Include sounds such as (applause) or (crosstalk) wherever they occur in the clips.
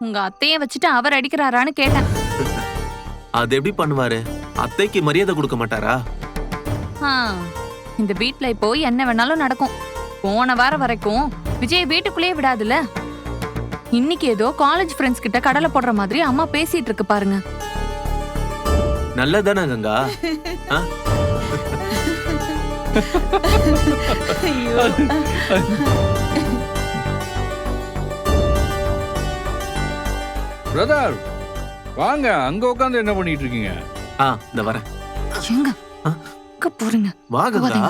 உங்க அத்தைய வச்சுட்டு அவர் அடிக்கிறாரான்னு கேட்டேன். அது எப்படி பண்ணுவாரு? அத்தைக்கு மரியாதை கொடுக்க மாட்டாரா? ஆ, இந்த வீட்ல இப்போ என்ன வேணாலும் நடக்கும். போன வாரம் வரைக்கும் விஜய் வீட்டுக்குள்ளேயே விடாதுல. இன்னைக்கு ஏதோ காலேஜ் ஃப்ரெண்ட்ஸ் கிட்ட கடலை போடுற மாதிரி அம்மா பேசிட்டு இருக்கு பாருங்க. நல்லதானே கங்கா? ஆ? பிரதர் வாங்க அங்க உட்காந்து என்ன பண்ணிட்டு இருக்கீங்க ஆ இந்த வரேன். எங்க ஆ? எங்க போறீங்க. வா கங்கா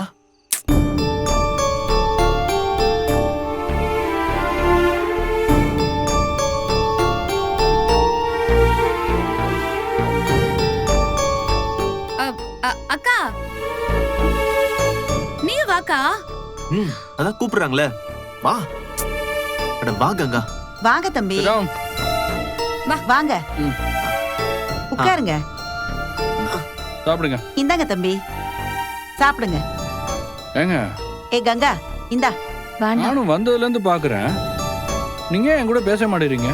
அக்கா. நீ வாக்கா? ம் அதான் கூப்பிடுறாங்களே. வா. அட வா கங்கா. வாங்க தம்பி. Down. வாங்க. உட்காருங்க. சாப்பிடுங்க. இந்தாங்க தம்பி. சாப்பிடுங்க. ஏங்க? ஏ கங்கா இந்தா. நானும் வந்ததுல இருந்து பாக்குறேன் நீங்க என் கூட பேச மாட்டேறீங்க?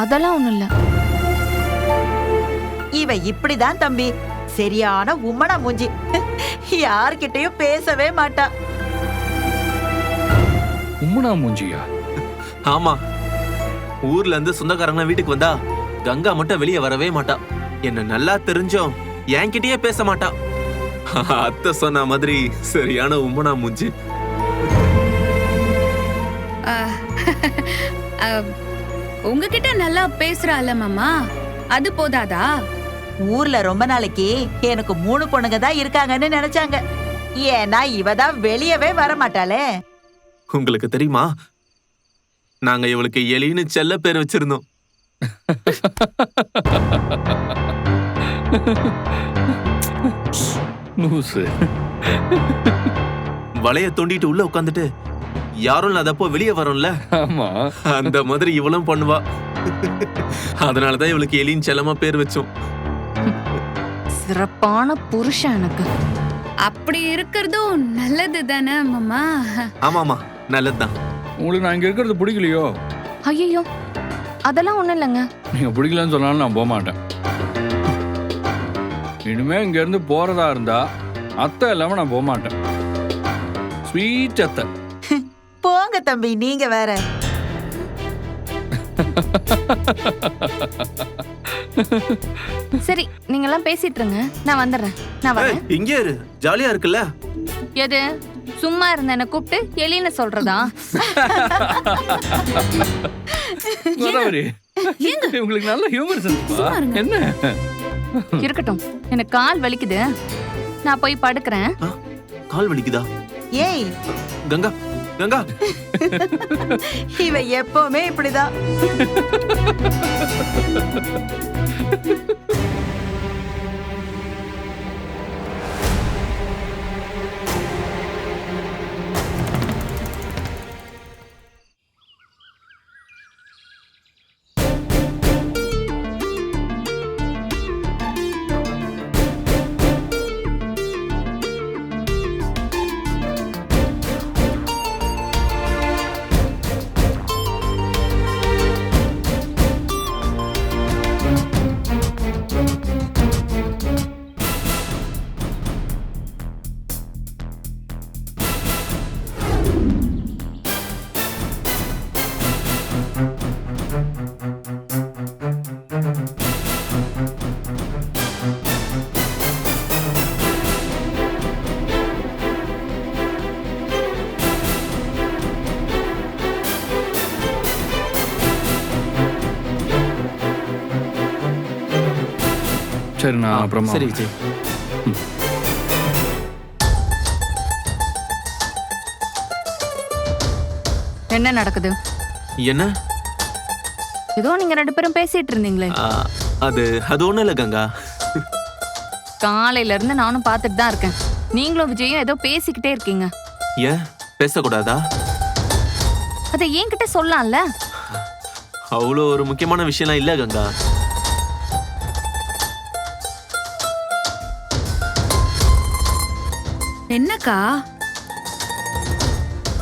அதெல்லாம் ஒண்ணும் இல்ல. இவ இப்படிதான் தம்பி. சரியான உம்மனா மூஞ்சி. யார்கிட்டயும் பேசவே மாட்டா. உம்முனா மூஞ்சியா? ஆமா. ஊர்ல இருந்து சொந்தக்காரங்க வீட்டுக்கு வந்தா கங்கா மட்டும் வெளியே வரவே மாட்டா. என்ன நல்லா தெரிஞ்சோம். என்கிட்டயே பேச மாட்டா. (laughs) அத்தை சொன்ன மாதிரி சரியான உம்மனா மூஞ்சி. உங்ககிட்ட நல்லா பேசுறால மாமா. அது போதாதா? ஊர்ல ரொம்ப நாளைக்கு எனக்கு மூணு பொண்ணுங்க தான் இருக்காங்கன்னு நினைச்சாங்க. ஏன்னா இவ தான் வெளியவே வர மாட்டாளே. உங்களுக்கு தெரியுமா? நாங்க இவளுக்கு எலின்னு செல்ல பேர் வச்சிருந்தோம். லூசு. வலைய தோண்டிட்டு உள்ள உட்காந்துட்டு யாரும் இல்லாதப்போ வெளியே வரோம்ல? ஆமா. அந்த மாதிரி இவளும் பண்ணுவா. அதனாலதான் இவளுக்கு எலின்னு செல்லமா பேர் வச்சோம். சிறப்பான புருஷன் எனக்கு. அப்படி இருக்கிறதும் நல்லது தானே மாமா ஆமா ஆமா நல்லதுதான். உங்களுக்கு நான் இங்க இருக்கிறது பிடிக்கலையோ? ஐயோ அதெல்லாம் ஒண்ணும் இல்லைங்க. நீங்க பிடிக்கலன்னு சொன்னாலும் நான் போக மாட்டேன் இனிமே இங்க இருந்து போறதா இருந்தா அத்தை இல்லாம நான் போக மாட்டேன் ஸ்வீட் அத்தை. (laughs) போங்க தம்பி நீங்க வேற. சரி நீங்க எல்லாம் பேசிட்டு இருங்க. நான் வந்துடுறேன். நான் வரேன். இங்கே இரு. ஜாலியா இருக்குல்ல? எது? சும்மா இருந்த என்ன கூப்பிட்டு எலின்னு சொல்றதா? கோதாவரி உங்களுக்கு நல்ல ஹியூமர் சென்ஸ்பா என்ன? இருக்கட்டும். எனக்கு கால் வலிக்குது. நான் போய் படுக்கிறேன். கால் வலிக்குதா? ஏய். கங்கா கங்கா. இவ எப்பவுமே இப்படிதான். சரி நான் அப்புறமா. சரி விஜய். என்ன நடக்குது? என்ன? ஏதோ நீங்க ரெண்டு பேரும் பேசிட்டு இருந்தீங்களே. ஆ, அது அது ஒண்ணும் இல்ல கங்கா. காலையில இருந்து நானும் பார்த்துட்டு தான் இருக்கேன். நீங்களும் விஜயும் ஏதோ பேசிக்கிட்டே இருக்கீங்க. ஏன்? பேசக்கூடாதா? அதை என்கிட்ட சொல்லலாம்ல அவ்வளோ ஒரு முக்கியமான விஷயம்லாம் இல்ல கங்கா. என்னக்கா?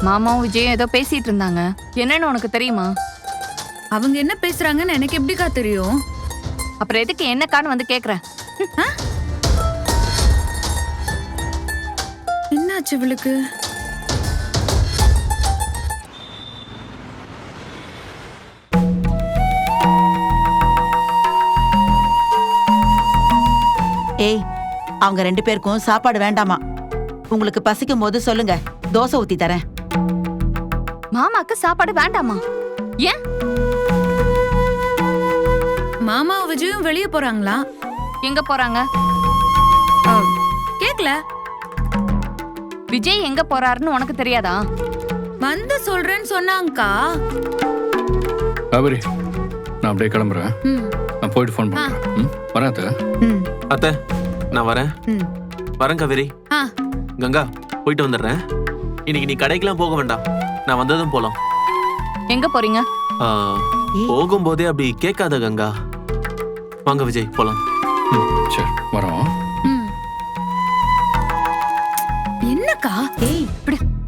மாமாவும் விஜயும் ஏதோ பேசிட்டு இருந்தாங்க. என்னன்னு உனக்கு தெரியுமா? அவங்க என்ன பேசுறாங்கன்னு எனக்கு எப்படிக்கா தெரியும்? அப்புறம் எதுக்கு என்னக்கான்னு வந்து கேக்குறேன் என்னாச்சு இவளுக்கு? ஏய் அவங்க ரெண்டு பேருக்கும் சாப்பாடு வேண்டாமா? உங்களுக்கு பசிக்கும் போது சொல்லுங்க. தோசை ஊத்தி தரேன். மாமாக்கு சாப்பாடு வேண்டாமா? ஏன்? மாமா விஜயும் வெளியே போறாங்களா? எங்க போறாங்க? ஆ, கேக்கல. விஜய் எங்க போறாருன்னு உனக்கு தெரியாதா? வந்து சொல்றேன்னு சொன்னாங்கக்கா. காவேரி நான் அப்படியே கிளம்புறேன். நான் போயிட்டு ஃபோன் பண்ணுறேன் ம் வரேன் அத்தை நான் வரேன். ம். வரேன் காவேரி. ஆ. கங்கா போயிட்டு வந்துடுறேன். இன்னைக்கு நீ கடைக்கெல்லாம் போக வேண்டாம். நான் வந்ததும் போலாம். எங்க போறீங்க? ஆ. போகும்போதே அப்படி கேட்காத கங்கா. வாங்க விஜய் போலாம். சரி வரோம். என்னக்கா? ஏய் ஐயோ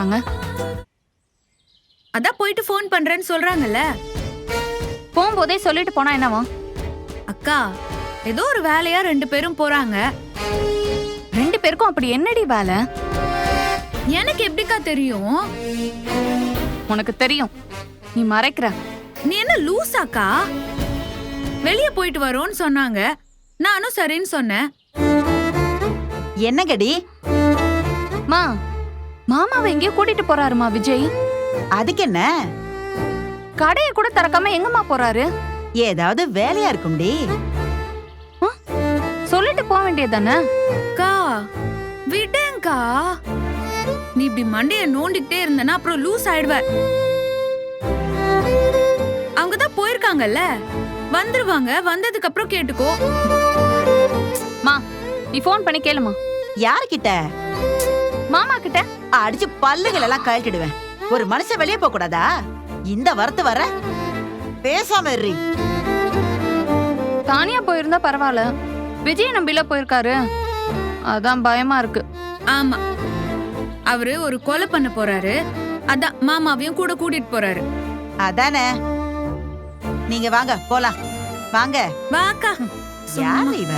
போறாங்க. அதான் போயிட்டு ஃபோன் பண்றேன்னு சொல்றாங்கல்ல. போகும்போதே சொல்லிட்டு போனா என்னவா? அக்கா ஏதோ ஒரு வேலையா ரெண்டு பேரும் போறாங்க. ரெண்டு பேருக்கும் அப்படி என்னடி வேலை? எனக்கு எப்படிக்கா தெரியும்? உனக்கு தெரியும். நீ மறைக்கிற. நீ என்ன லூசாக்கா? வெளியே போயிட்டு வரோன்னு சொன்னாங்க. நானும் சரின்னு சொன்னேன். என்னங்கடி? மா மாமாவை எங்கேயோ கூட்டிட்டு போறாருமா விஜய். அதுக்கு என்ன? கடையை கூட திறக்காம எங்கம்மா போறாரு? ஏதாவது வேலையா இருக்கும்டி சொல்லிட்டு போக வேண்டியது அக்கா விடேங்கா நீ இப்படி மண்டைய நோண்டிக்கிட்டே இருந்தனா அப்புறம் லூஸ் ஆயிடுவ. அவங்க தான் போயிருக்காங்கல்ல? வந்துருவாங்க வந்ததுக்கு அப்புறம் கேட்டுக்கோ. மா நீ ஃபோன் பண்ணி கேளுமா. யாருக்கிட்ட மாமா கிட்ட. அடிச்சு பல்லுகள் எல்லாம் கழட்டிடுவேன். ஒரு மனுஷன் வெளியே போக கூடாதா? இந்த வரத்து வர. பேசாம இருறி. தானியா போயிருந்தா பரவாயில்ல. விஜய் நம்பில போயிருக்காரு. அதான் பயமா இருக்கு. ஆமா. அவரு ஒரு கொலை பண்ண போறாரு. அதான் மாமாவையும் கூட கூட்டிட்டு போறாரு. அதானே? நீங்க வாங்க போலாம். வாங்க. வாக்கா. யாரு இவ